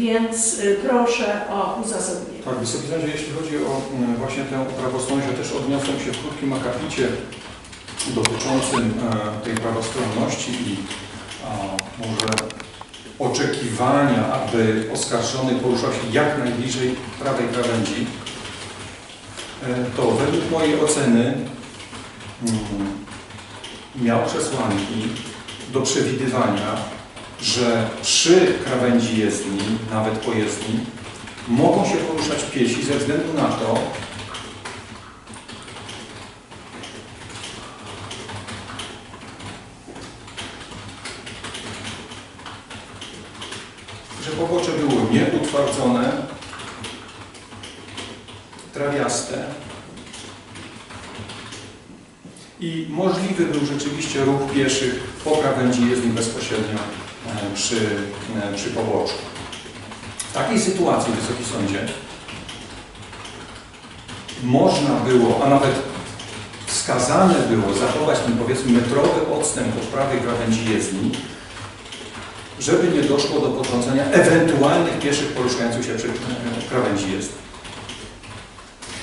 więc y, proszę o uzasadnienie. Tak, Wysoki Sądzie, jeśli chodzi o mm, właśnie tę prawostronność, ja też odniosłem się w krótkim akapicie dotyczącym e, tej prawostronności i może oczekiwania, aby oskarżony poruszał się jak najbliżej prawej krawędzi, e, to według mojej oceny mm, miał przesłanki do przewidywania, że przy krawędzi jezdni, nawet pojezdni, mogą się poruszać piesi ze względu na to, że pobocze było nieutwardzone, trawiaste i możliwy był rzeczywiście ruch pieszych po krawędzi jezdni bezpośrednio przy, e, przy poboczu. W takiej sytuacji, Wysoki Sądzie, można było, a nawet wskazane było zachować ten powiedzmy metrowy odstęp od prawej krawędzi jezdni, żeby nie doszło do potrącenia ewentualnych pieszych poruszających się przy e, krawędzi jezdni.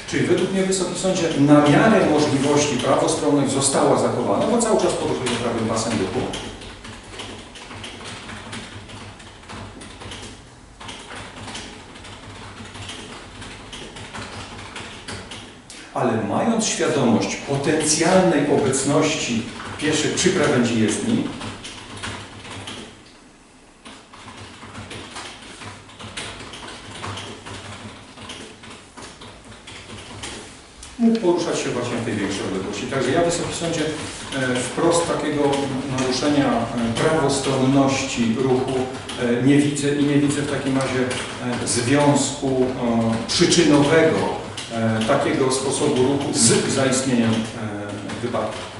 Czyli według mnie Wysoki Sądzie na miarę możliwości prawostronność została zachowana, bo cały czas poruszuje prawym pasem ruchu. Ale mając świadomość potencjalnej obecności pieszych przy krawędzi jezdni, mógł poruszać się właśnie w tej większej odległości. Także ja, Wysoki Sądzie, e, wprost takiego naruszenia e, prawostronności ruchu e, nie widzę i nie widzę w takim razie związku przyczynowego takiego sposobu ruchu z zaistnieniem e, wypadku.